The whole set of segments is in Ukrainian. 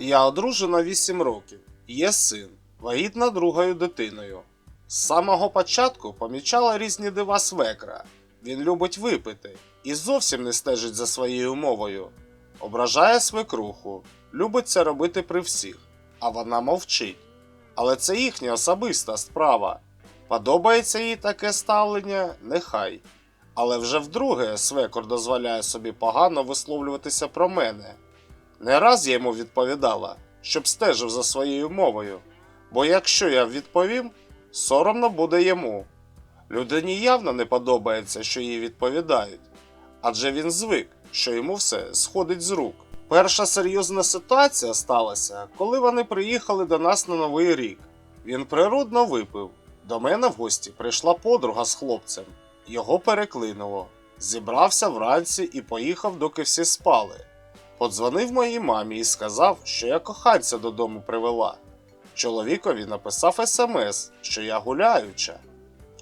Я одружена 8 років, є син, вагітна другою дитиною. З самого початку помічала різні дива свекра. Він любить випити і зовсім не стежить за своєю мовою. Ображає свекруху, любить це робити при всіх, а вона мовчить. Але це їхня особиста справа. Подобається їй таке ставлення, нехай. Але вже вдруге свекор дозволяє собі погано висловлюватися про мене. Не раз я йому відповідала, щоб стежив за своєю мовою, бо якщо я відповім, соромно буде йому. Людині явно не подобається, що їй відповідають, адже він звик, що йому все сходить з рук. Перша серйозна ситуація сталася, коли вони приїхали до нас на Новий рік. Він природно випив. До мене в гості прийшла подруга з хлопцем. Його переклинуло. Зібрався вранці і поїхав, доки всі спали. Подзвонив моїй мамі і сказав, що я коханця додому привела. Чоловікові написав смс, що я гуляюча.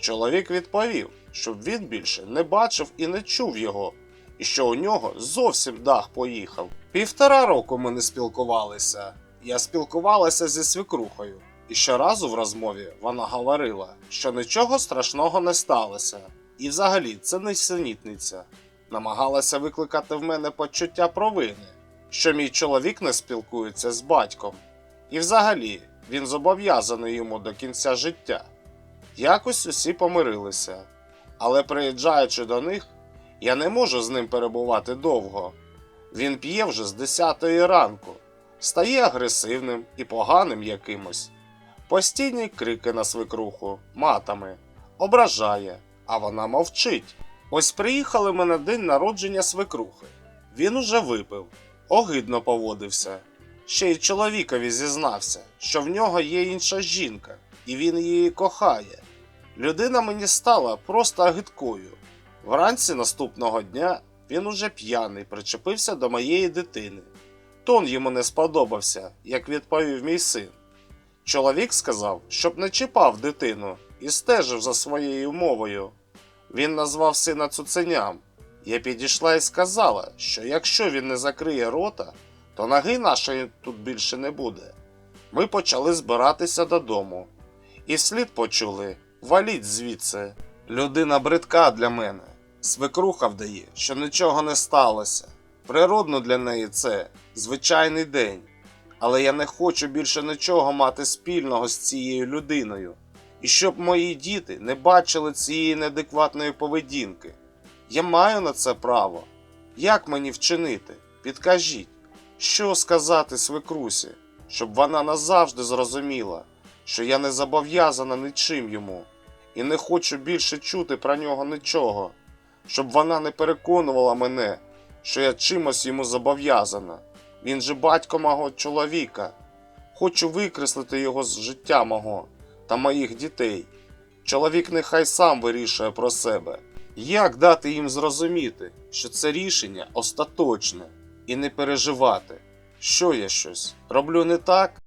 Чоловік відповів, щоб він більше не бачив і не чув його, і що у нього зовсім дах поїхав. Півтора року ми не спілкувалися. Я спілкувалася зі свекрухою, і щоразу в розмові вона говорила, що нічого страшного не сталося, і взагалі це не синітниця. Намагалася викликати в мене почуття провини, що мій чоловік не спілкується з батьком, і взагалі він зобов'язаний йому до кінця життя. Якось усі помирилися, але приїжджаючи до них, я не можу з ним перебувати довго. Він п'є вже з 10 ранку, стає агресивним і поганим якимось. Постійні крики на свекруху, матами, ображає, а вона мовчить. Ось приїхали ми на день народження свекрухи. Він уже випив, огидно поводився. Ще й чоловікові зізнався, що в нього є інша жінка, і він її кохає. Людина мені стала просто агидкою. Вранці наступного дня він уже п'яний причепився до моєї дитини. Тон йому не сподобався, як відповів мій син. Чоловік сказав, щоб не чіпав дитину і стежив за своєю мовою. Він назвав сина цуценям. Я підійшла і сказала, що якщо він не закриє рота, то ноги нашої тут більше не буде. Ми почали збиратися додому. І вслід почули валіть звідси. Людина бридка для мене. Свекруха вдає, що нічого не сталося. Природно для неї це звичайний день. Але я не хочу більше нічого мати спільного з цією людиною. І щоб мої діти не бачили цієї неадекватної поведінки. Я маю на це право. Як мені вчинити? Підкажіть, що сказати свекрусі, щоб вона назавжди зрозуміла, що я не зобов'язана нічим йому і не хочу більше чути про нього нічого, щоб вона не переконувала мене, що я чимось йому зобов'язана. Він же батько мого чоловіка. Хочу викреслити його з життя мого та моїх дітей. Чоловік нехай сам вирішує про себе. Як дати їм зрозуміти, що це рішення остаточне і не переживати, що я щось роблю не так?